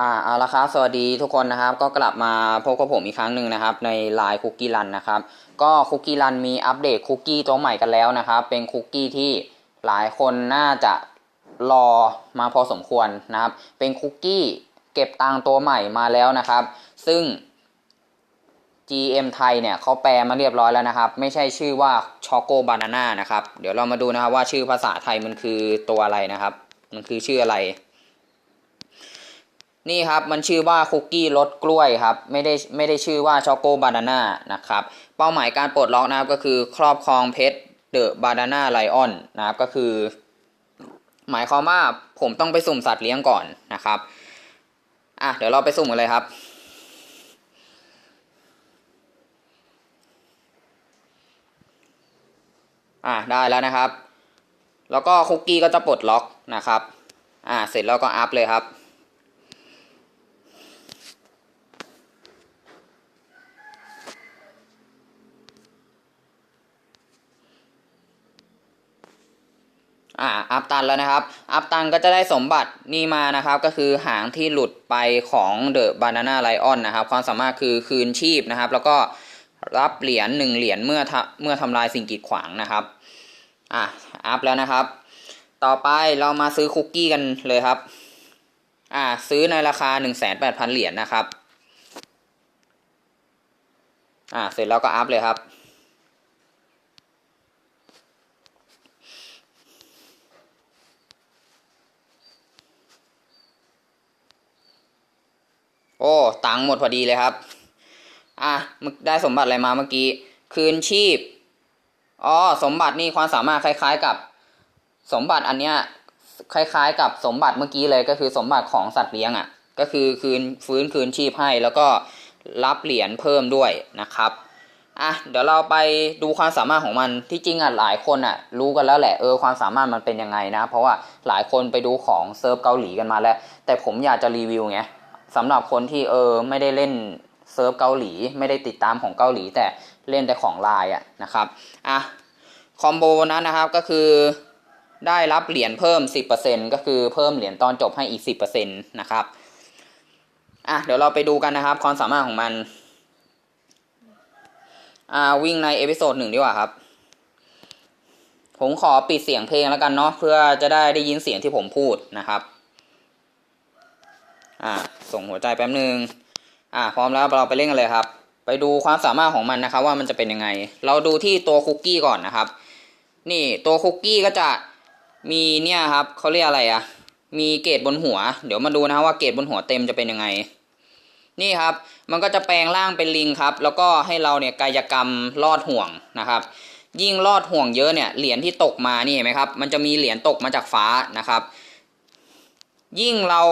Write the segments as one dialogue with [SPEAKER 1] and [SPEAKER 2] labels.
[SPEAKER 1] อ่าเอาละครับสวัสดีทุกคนนะครับ ก็กลับมาพบกับผมอีกครั้งหนึ่งนะครับ ในไลน์คุกกี้รันนะครับ ก็คุกกี้รันมีอัปเดตคุกกี้ตัวใหม่กันแล้วนะครับ เป็นคุกกี้ที่หลายคนน่าจะรอมาพอสมควรนะครับ เป็นคุกกี้เก็บตังตัวใหม่มาแล้วนะครับ ซึ่ง GM ไทยเนี่ยเขาแปลมาเรียบร้อยแล้วนะครับ ไม่ใช่ชื่อว่าช็อกโกบานาน่านะครับ เดี๋ยวเรามาดูนะครับว่าชื่อภาษาไทยมันคือตัวอะไรนะครับ มันคือชื่ออะไร นี่ครับมันชื่อว่าคุกกี้รสกล้วยครับไม่ได้ไม่ได้ชื่อว่าช็อกโกบานาน่านะครับเป้าหมายการปลดล็อกนะครับก็คือครอบครองเพชรเดอะบานาน่าไลออนนะครับก็คือ หมายความว่าผมต้องไปสุ่มสัตว์เลี้ยงก่อนนะครับอะเดี๋ยวเราไปสุ่มกันเลยครับอะได้แล้วนะครับ แล้วก็คุกกี้ก็จะปลดล็อกนะครับอ่าเสร็จแล้วก็อัพเลยครับ อ่าอัพตันแล้วนะครับ อัพตันก็จะได้สมบัตินี่มานะครับ ก็คือหางที่หลุดไปของเดอะบานาน่าไลออนนะครับ ความสามารถคือคืนชีพนะครับ แล้วก็รับเหรียญหนึ่งเหรียญเมื่อเมื่อทำลายสิ่งกีดขวางนะครับอะอัพแล้วนะครับ ต่อไปเรามาซื้อคุกกี้กันเลยครับอ่าซื้อในราคา 1 8 0 0 0 เหรียญนะครับอ่าเสร็จแล้วก็อัพเลยครับ โอ้ตังค์หมดพอดีเลยครับ อะมึกได้สมบัติอะไรมาเมื่อกี้ คืนชีพ อ๋อ สมบัตินี่ความสามารถคล้าย ๆ กับ สมบัติอันเนี้ย คล้ายๆ กับสมบัติเมื่อกี้เลยก็คือสมบัติของสัตว์เลี้ยงอะ่ะ ก็คือคืนฟื้นคืนชีพให้แล้วก็รับเหรียญเพิ่มด้วยนะครับ อะ เดี๋ยวเราไปดูความสามารถของมัน ที่จริงอะหลายคนอะ รู้กันแล้วแหละเออความสามารถมันเป็นยังไงนะ เพราะว่าหลายคนไปดูของเซิร์ฟเกาหลีกันมาแล้ว แต่ผมอยากจะรีวิวไง สำหรับคนที่เออไม่ได้เล่นเซิร์ฟเกาหลี ไม่ได้ติดตามของเกาหลี แต่เล่นแต่ของไลน์อะนะครับอะคอมโบนั้นนะครับก็คือได้รับเหรียญเพิ่ม 10%ก็คือเพิ่มเหรียญตอนจบให้อีก 10%นะครับอะเดี๋ยวเราไปดูกันนะครับความสามารถของมันอ่าวิ่งในเอพิโซดหนึ่งดีกว่าครับ ผมขอปิดเสียงเพลงแล้วกันเนาะเพื่อจะได้ได้ยินเสียงที่ผมพูดนะครับ อ่าส่งหัวใจแป๊บนึงอ่าพร้อมแล้วเราไปเล่นกันเลยครับ ไปดูความสามารถของมันนะครับ ว่ามันจะเป็นยังไง เราดูที่ตัวคุกกี้ก่อนนะครับ นี่ตัวคุกกี้ก็จะมีเนี่ยครับเขาเรียกอะไรอะมีเกรดบนหัว เดี๋ยวมาดูนะครับว่าเกรดบนหัวเต็มจะเป็นยังไง นี่ครับ มันก็จะแปลงร่างเป็นลิงครับ แล้วก็ให้เราเนี่ยกายกรรมลอดห่วงนะครับ ยิ่งลอดห่วงเยอะเนี่ยเหรียญที่ตกมานี่เห็นไหมครับ มันจะมีเหรียญตกมาจากฟ้านะครับ ยิ่งเรา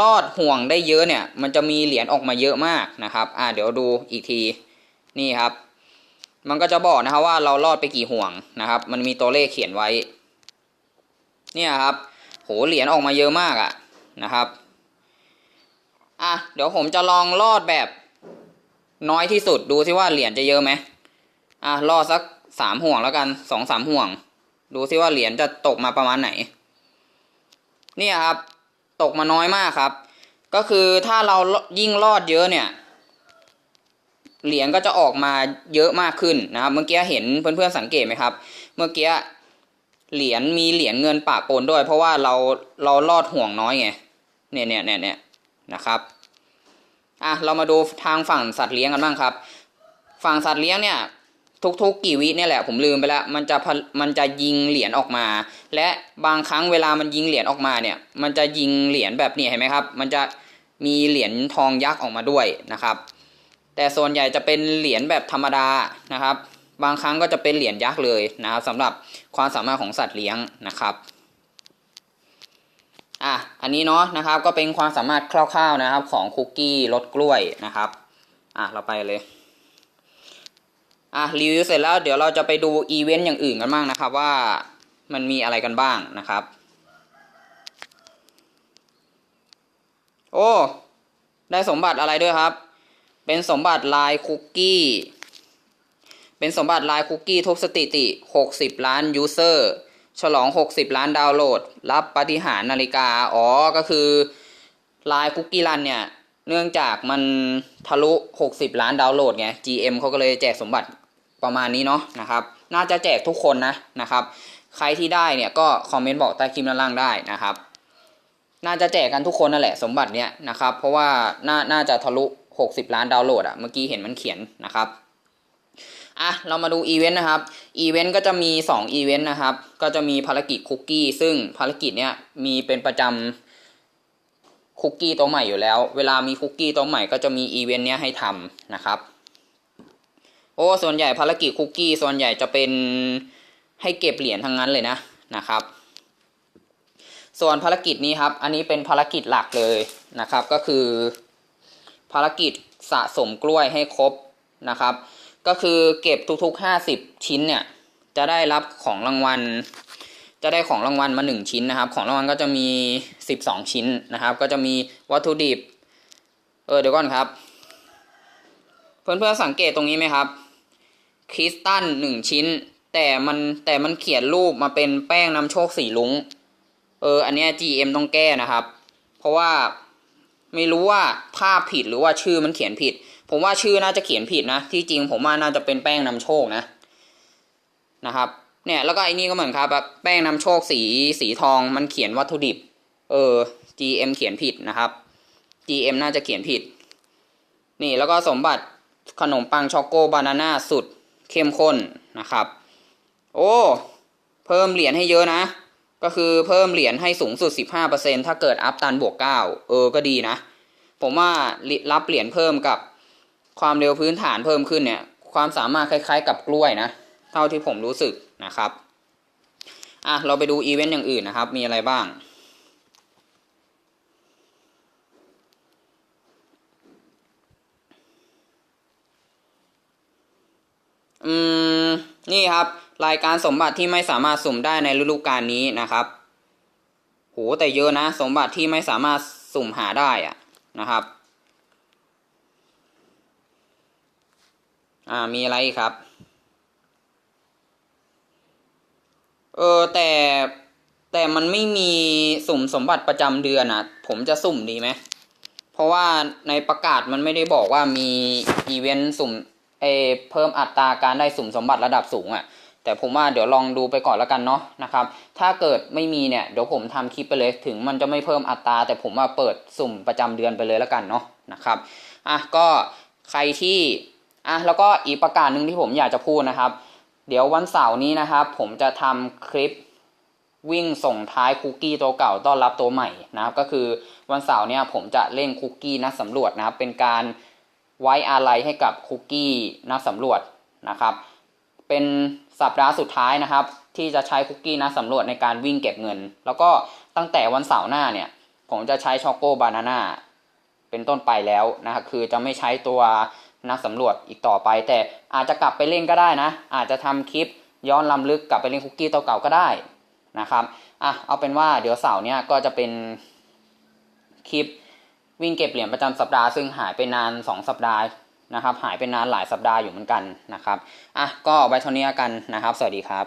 [SPEAKER 1] ลอดห่วงได้เยอะเนี่ย มันจะมีเหรียญออกมาเยอะมากนะครับ อ่าเดี๋ยวดูอีกทีนี่ครับ มันก็จะบอกนะครับว่าเราลอดไปกี่ห่วงนะครับ มันมีตัวเลขเขียนไว้ เนี่ยครับ โหเหรียญออกมาเยอะมากอะนะครับอะเดี๋ยวผมจะลองลอดแบบน้อยที่สุดดูซิว่าเหรียญจะเยอะไหมอะลอดสักสามห่วงแล้วกันสองสามห่วง ดูซิว่าเหรียญจะตกมาประมาณไหน เนี่ยครับ ตกมาน้อยมากครับ ก็คือถ้าเรายิ่งลอดเยอะเนี่ย เหรียญก็จะออกมาเยอะมากขึ้นนะครับ เมื่อกี้เห็นเพื่อนๆสังเกตไหมครับ เมื่อกี้เหรียญมีเหรียญเงินปะปนด้วย เพราะว่าเราเราลอดห่วงน้อยไงเนี่ยเนี่ยเนี่ยเนี่ยนะครับอะเรามาดูทางฝั่งสัตว์เลี้ยงกันบ้างครับ ฝั่งสัตว์เลี้ยงเนี่ย ทุกๆกี่วิเนี่ยแหละผมลืมไปล้วมันจะมันจะยิงเหรียญออกมา และบางครั้งเวลามันยิงเหรียญออกมาเนี่ย มันจะยิงเหรียญแบบนี้เห็นไหมครับ มันจะมีเหรียญทองยักษ์ออกมาด้วยนะครับ แต่ส่วนใหญ่จะเป็นเหรียญแบบธรรมดานะครับ บางครั้งก็จะเป็นเหรียญยักษ์เลยนะครับสำหรับความสามารถของสัตว์เลี้ยงนะครับอะอันนี้เนาะนะครับก็เป็นความสามารถคร่าวๆนะครับของคุกกี้รสกล้วยนะครับอะเราไปเลย อะรีวิวเสร็จแล้วเดี๋ยวเราจะไปดูอีเวนต์อย่างอื่นกันบ้างนะครับว่ามันมีอะไรกันบ้างนะครับ โอ้ ได้สมบัติอะไรด้วยครับ เป็นสมบัติลายคุกกี้ เป็นสมบัติลายคุกกี้ทุบสถิติ 60 ล้านยูเซอร์ ฉลอง 60 ล้านดาวน์โหลด รับปฏิหารนาฬิกา อ๋อ ก็คือลายคุกกี้รันเนี่ย เนื่องจากมันทะลุ 60 ล้านดาวน์โหลดไง GM เขาก็เลยแจกสมบัติ ประมาณนี้เนาะนะครับ น่าจะแจกทุกคนนะนะครับ ใครที่ได้เนี่ยก็คอมเมนต์บอกใต้คลิปด้านล่างได้นะครับ น่าจะแจกกันทุกคนนั่นแหละสมบัติเนี้ยนะครับ เพราะว่าน่าน่าจะทะลุ 60 ล้านดาวน์โหลดอะเมื่อกี้เห็นมันเขียนนะครับอะเรามาดูอีเวนต์นะครับอีเวนต์ก็จะมี2อีเวนต์นะครับ ก็จะมีภารกิจคุกกี้ซึ่งภารกิจเนี้ยมีเป็นประจำคุกกี้ตัวใหม่อยู่แล้ว เวลามีคุกกี้ตัวใหม่ก็จะมีอีเวนต์เนี้ยให้ทำนะครับ โอ้ส่วนใหญ่ภารกิจคุกกี้ส่วนใหญ่จะเป็นให้เก็บเหรียญทั้งนั้นเลยนะนะครับ ส่วนภารกิจนี้ครับ อันนี้เป็นภารกิจหลักเลยนะครับ ก็คือ ภารกิจสะสมกล้วยให้ครบนะครับ ก็คือเก็บทุกๆ 50 ชิ้นเนี่ย จะได้รับของรางวัล จะได้ของรางวัลมา 1 ชิ้นนะครับ ของรางวัลก็จะมี 12 ชิ้นนะครับ ก็จะมีวัตถุดิบ เออเดี๋ยวก่อนครับ เพื่อนๆสังเกตตรงนี้ไหมครับ คริสตัลหนึ่งชิ้น แต่มันแต่มันเขียนรูปมาเป็นแป้งนำโชคสีลุงเอออันเนี้ย GM ต้องแก้นะครับ เพราะว่าไม่รู้ว่าภาพผิดหรือว่าชื่อมันเขียนผิด ผมว่าชื่อน่าจะเขียนผิดนะ ที่จริงผมว่าน่าจะเป็นแป้งนำโชคนะนะครับ เนี่ยแล้วก็ไอ้นี่ก็เหมือนครับแบบแป้งนำโชคสีสีทองมันเขียนวัตถุดิบ เออ GM เขียนผิดนะครับ GM น่าจะเขียนผิด นี่แล้วก็สมบัติ ขนมปังช็อกโกบานาน่าสุดเข้มข้นนะครับ โอ้เพิ่มเหรียญให้เยอะนะ ก็คือเพิ่มเหรียญให้สูงสุด 15%ถ้าเกิดอัพตันบวก 9 เออก็ดีนะ ผมว่ารับเหรียญเพิ่มกับความเร็วพื้นฐานเพิ่มขึ้นเนี่ย ความสามารถคล้ายๆกับกล้วยนะ เท่าที่ผมรู้สึกนะครับ อะ เราไปดูอีเวนต์อย่างอื่นนะครับ มีอะไรบ้าง อืม นี่ครับ รายการสมบัติที่ไม่สามารถสุ่มได้ในฤดูกาลนี้นะครับโหแต่เยอะนะ สมบัติที่ไม่สามารถสุ่มหาได้อะนะครับอ่ามีอะไรครับเออแต่แต่มันไม่มีสุ่มสมบัติประจำเดือนอะผมจะสุ่มดีไหมเพราะว่าในประกาศมันไม่ได้บอกว่ามีอีเวนต์สุ่ม เอเพิ่มอัตราการได้สุ่มสมบัติระดับสูงอะ่ะแต่ผมว่าเดี๋ยวลองดูไปก่อนแล้วกันเนาะนะครับ ถ้าเกิดไม่มีเนี่ยเดี๋ยวผมทำคลิปไปเลยถึงมันจะไม่เพิ่มอัตรา แต่ผมว่าเปิดสุ่มประจำเดือนไปเลยแล้วกันเนาะนะครับอะก็ใครที่อะแล้วก็อีกประกาศหนึ่งที่ผมอยากจะพูดนะครับ เดี๋ยววันเสาร์นี้นะครับ ผมจะทำคลิปวิ่งส่งท้ายคุกกี้ตัวเก่าต้อนรับตัวใหม่นะครับ ก็คือวันเสาร์เนี่ยผมจะเล่นคุกกี้นักสำรวจนะครับ เป็นการ ไว้อาลัยให้กับคุกกี้นักสำรวจนะครับ เป็นสัปดาห์สุดท้ายนะครับ ที่จะใช้คุกกี้นักสำรวจในการวิ่งเก็บเงิน แล้วก็ตั้งแต่วันเสาร์หน้าเนี่ย ผมจะใช้ช็อกโกบานาน่าเป็นต้นไปแล้วนะครับคือจะไม่ใช้ตัวนักสำรวจอีกต่อไป แต่อาจจะกลับไปเล่นก็ได้นะ อาจจะทำคลิปย้อนลำลึกกลับไปเล่นคุกกี้ตัวเก่าก็ได้นะครับ อะ เอาเป็นว่าเดี๋ยวเสาร์เนี้ยก็จะเป็นคลิป วิ่งเก็บเหรียญประจำสัปดาห์ซึ่งหายไปนาน 2 สัปดาห์นะครับ หายไปนานหลายสัปดาห์อยู่เหมือนกันนะครับอะก็ไว้เท่านี้กันนะครับ สวัสดีครับ